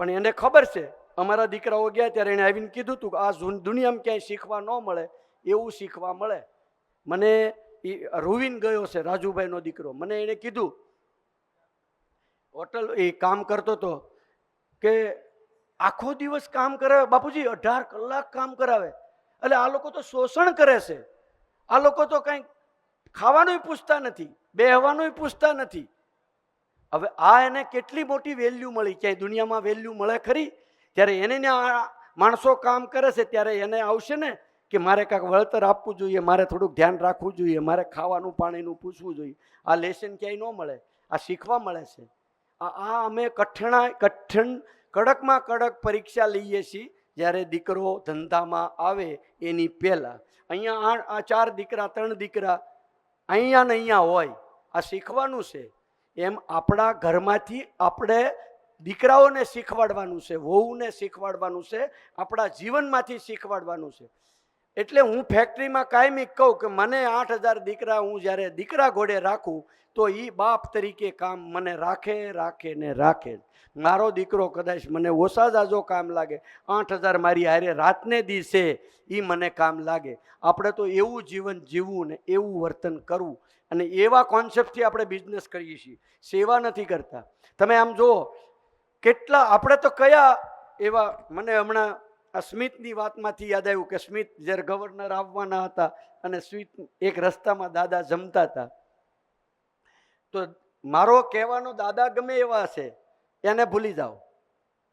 પણ એને ખબર છે, અમારા દીકરાઓ ગયા ત્યારે એણે આવીને કીધું હતું કે આ દુનિયામાં ક્યાંય શીખવા ન મળે, એવું શીખવા મળે. મને એ રૂવીન ગયો છે, રાજુભાઈનો દીકરો. મને એણે કીધું, હોટલ એ કામ કરતો હતો કે આખો દિવસ કામ કરાવે, બાપુજી, અઢાર કલાક કામ કરાવે. એટલે આ લોકો તો શોષણ કરે છે. આ લોકો તો કંઈ ખાવાનુંય પૂછતા નથી, બેહવાનુંય પૂછતા નથી. હવે આ એને કેટલી મોટી વેલ્યુ મળી? ક્યાંય દુનિયામાં વેલ્યુ મળે ખરી? ત્યારે એને આ માણસો કામ કરે છે, ત્યારે એને આવશે ને કે મારે કાંઈક વળતર આપવું જોઈએ, મારે થોડુંક ધ્યાન રાખવું જોઈએ, મારે ખાવાનું, પાણીનું પૂછવું જોઈએ. આ લેસન ક્યાંય ન મળે. આ શીખવા મળે છે. આ અમે કઠણા, કઠણ, કડકમાં કડક પરીક્ષા લઈએ છીએ. જ્યારે દીકરો ધંધામાં આવે એની પહેલાં. અહીંયા આ ચાર દીકરા, ત્રણ દીકરા અહીંયા ને અહીંયા હોય. આ શીખવાનું છે. એમ આપણા ઘરમાંથી આપણે દીકરાઓને શીખવાડવાનું છે, વહુને શીખવાડવાનું છે, આપણા જીવનમાંથી શીખવાડવાનું છે. એટલે હું ફેક્ટરીમાં કાયમી કહું કે મને આઠ હજાર દીકરા હું જ્યારે દીકરા ઘોડે રાખું, તો એ બાપ તરીકે કામ મને રાખે રાખે ને રાખે મારો દીકરો કદાચ મને ઓછા જાજો કામ લાગે, આઠ હજાર મારી હારે રાતને દિવસે એ મને કામ લાગે. આપણે તો એવું જીવન જીવવું ને એવું વર્તન કરવું. અને એવા કોન્સેપ્ટથી આપણે બિઝનેસ કરીએ છીએ. સેવા નથી કરતા. તમે આમ જુઓ, કેટલા, આપણે તો કયા એવા, મને હમણાં આ સ્મિતની વાતમાંથી યાદ આવ્યું કે સ્મિત જ્યારે ગવર્નર આવવાના હતા અને સ્મિત એક રસ્તામાં દાદા જમતા હતા. તો મારો કહેવાનો દાદા ગમે એવા છે એને ભૂલી જાઓ.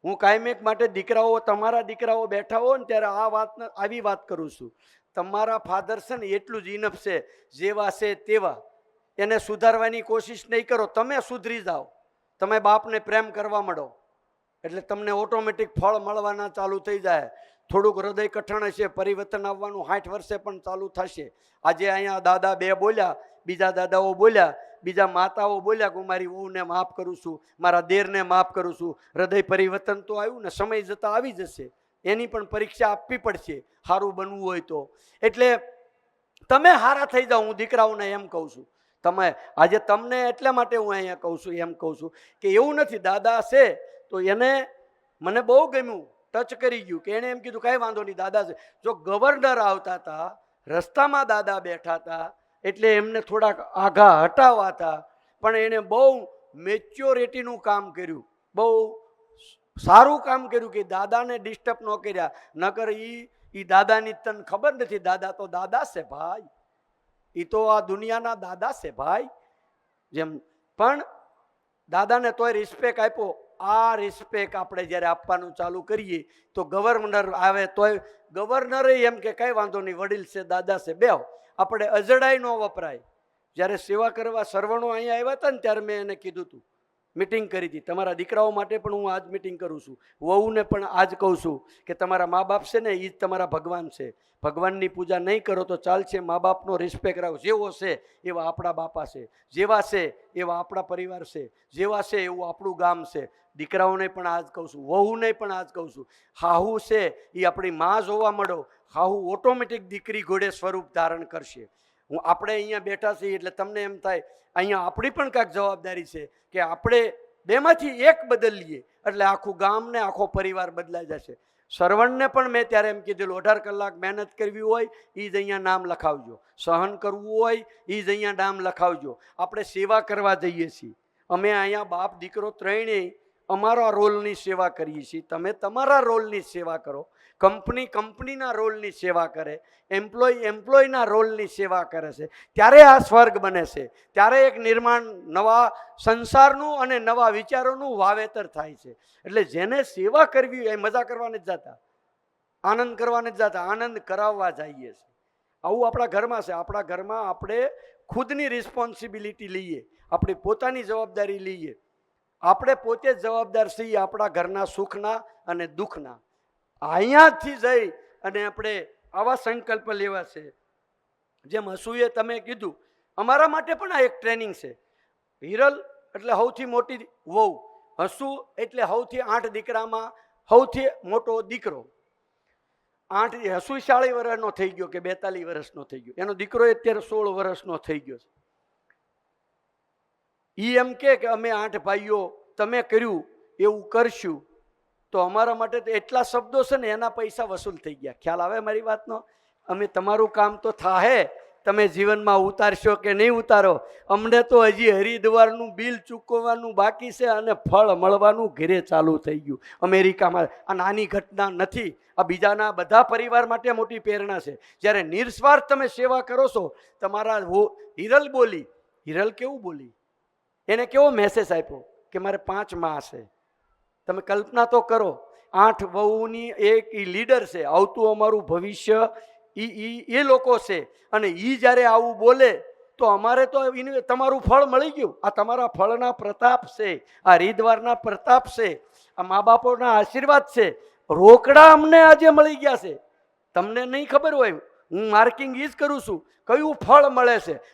હું કાયમેક માટે દીકરાઓ, તમારા દીકરાઓ બેઠા હો ને ત્યારે આ વાત આવી વાત કરું છું. તમારા ફાધર છે ને એટલું જ ઇનફ છે, જેવા છે તેવા. એને સુધારવાની કોશિશ નહીં કરો, તમે સુધરી જાઓ. તમે બાપને પ્રેમ કરવા માંડો. એટલે તમને ઓટોમેટિક ફળ મળવાના ચાલુ થઈ જાય. થોડુંક હૃદય કઠણ હશે, પરિવર્તન આવવાનું સાઠ વર્ષે પણ ચાલુ થશે. આજે અહીંયા દાદા બે બોલ્યા બીજા દાદાઓ બોલ્યા, બીજા માતાઓ બોલ્યા કે હું મારી વહુને માફ કરું છું, મારા દેરને માફ કરું છું. હૃદય પરિવર્તન તો આવ્યું ને સમય જતાં આવી જશે. એની પણ પરીક્ષા આપવી પડશે. સારું બનવું હોય તો. એટલે તમે હારા થઈ જાઓ, હું દીકરાઓને એમ કહું છું. તમે, આજે તમને એટલા માટે હું અહીંયા કહું છું, એમ કહું છું કે એવું નથી, દાદા છે, તો એને મને બહુ ગમ્યું, ટચ કરી ગયું કે એણે એમ કીધું, કાંઈ વાંધો નહીં, દાદા છે. જો ગવર્નર આવતા હતા, રસ્તામાં દાદા બેઠા હતા એટલે એમને થોડાક આઘા હટાવવા હતા. પણ એણે બહુ મેચ્યોરિટીનું કામ કર્યું. બહુ સારું કામ કર્યું કે દાદાને ડિસ્ટર્બ ન કર્યા. નકર એ એ દાદાની તને ખબર નથી. દાદા તો દાદા છે ભાઈ. એ તો આ દુનિયાના દાદા છે ભાઈ. જેમ, પણ દાદાને તોય રિસ્પેક્ટ આપ્યો. આ રિસ્પેક્ટ આપણે જ્યારે આપવાનું ચાલુ કરીએ, તો ગવર્નર આવે તોય ગવર્નરે એમ કે, કઈ વાંધો નહીં, વડીલ છે, દાદા છે, બેહો. આપણે અજડાય ન વપરાય. જ્યારે સેવા કરવા સર્વણો અહીંયા આવ્યા હતા ને ત્યારે મેં એને કીધું હતું મિટિંગ કરી હતી તમારા દીકરાઓ માટે પણ હું આજ મિટિંગ કરું છું. વહુને પણ આજ કહું છું કે તમારા મા બાપ છે ને એ જ તમારા ભગવાન છે. ભગવાનની પૂજા નહીં કરો તો ચાલશે. મા બાપનો રિસ્પેક્ટ રાખો. જેવો છે એવા આપણા બાપા છે. જેવા છે એવા આપણા પરિવાર છે. જેવા છે એવું આપણું ગામ છે. દીકરાઓને પણ આજ કહું છું, વહુને પણ આજ કહું છું, હાહુ છે એ આપણી માં જોવા મળો, હાહુ ઓટોમેટિક દીકરી ઘોડે સ્વરૂપ ધારણ કરશે. હું આપણે અહીંયા બેઠા છીએ એટલે તમને એમ થાય, અહીંયા આપણી પણ કાંઈક જવાબદારી છે કે આપણે બેમાંથી એક બદલીએ, એટલે આખું ગામ ને આખો પરિવાર બદલાઈ જશે. શ્રવણને પણ મેં ત્યારે એમ કીધેલું, અઢાર કલાક મહેનત કરવી હોય એ જ અહીંયા નામ લખાવજો. સહન કરવું હોય એ જ અહીંયા નામ લખાવજો. આપણે સેવા કરવા જઈએ છીએ. અમે અહીંયા બાપ દીકરો ત્રણેય અમારા રોલની સેવા કરીએ છીએ. તમે તમારા રોલની સેવા કરો. કંપની કંપનીના રોલની સેવા કરે. એમ્પ્લોય એમ્પ્લોયના રોલની સેવા કરે છે. ત્યારે આ સ્વર્ગ બને છે. ત્યારે એક નિર્માણ, નવા સંસારનું અને નવા વિચારોનું વાવેતર થાય છે. એટલે જેને સેવા કરવી એ મજા કરવાને જ જતા. આનંદ કરવાને જ જતા. આનંદ કરાવવા જઈએ છે આવું આપણા ઘરમાં છે. આપણા ઘરમાં આપણે ખુદની રિસ્પોન્સિબિલિટી લઈએ. આપણી પોતાની જવાબદારી લઈએ. આપણે પોતે જવાબદાર છીએ આપણા ઘરના સુખના અને દુઃખના. અહીંયાથી જઈ અને આપણે આવા સંકલ્પ લેવા છે. જેમ હસુએ તમે કીધું, અમારા માટે પણ આ એક ટ્રેનિંગ છે. હિરલ એટલે સૌથી મોટી વહુ, હસુ એટલે સૌથી આઠ દીકરામાં સૌથી મોટો દીકરો. આઠ, હસુ ચાળી વર્ષનો થઈ ગયો કે બેતાલીસ વર્ષનો થઈ ગયો. એનો દીકરો અત્યારે સોળ વર્ષનો થઈ ગયો છે. ઈ એમ કે અમે આઠ ભાઈઓ, તમે કર્યું, એવું કરશું. તો અમારા માટે તો એટલા શબ્દો છે ને, એના પૈસા વસૂલ થઈ ગયા. ખ્યાલ આવે મારી વાતનો? અમે તમારું કામ તો થાહે. તમે જીવનમાં ઉતારશો કે નહીં ઉતારો? અમને તો હજી હરિદ્વારનું બિલ ચૂકવવાનું બાકી છે અને ફળ મળવાનું ઘરે ચાલુ થઈ ગયું. અમેરિકામાં આ નાની ઘટના નથી. આ બીજાના બધા પરિવાર માટે મોટી પ્રેરણા છે. જ્યારે નિર્સ્વાર્થ તમે સેવા કરો છો, તમારા હિરલ બોલી. હિરલ કેવું બોલી? એને કેવો મેસેજ આપ્યો કે મારે પાંચમાં છે? તમે કલ્પના તો કરો, આઠ વહુની એક એ લીડર છે, આવતું અમારું ભવિષ્ય એ એ એ લોકો છે. અને એ જ્યારે આવું બોલે, તો અમારે તો એને તમારું ફળ મળી ગયું. આ તમારા ફળના પ્રતાપ છે, આ રીદવારના પ્રતાપ છે, આ મા બાપોના આશીર્વાદ છે. રોકડા અમને આજે મળી ગયા છે. તમને નહીં ખબર હોય, હું માર્કિંગ જ કરું છું. કયું ફળ મળે છે?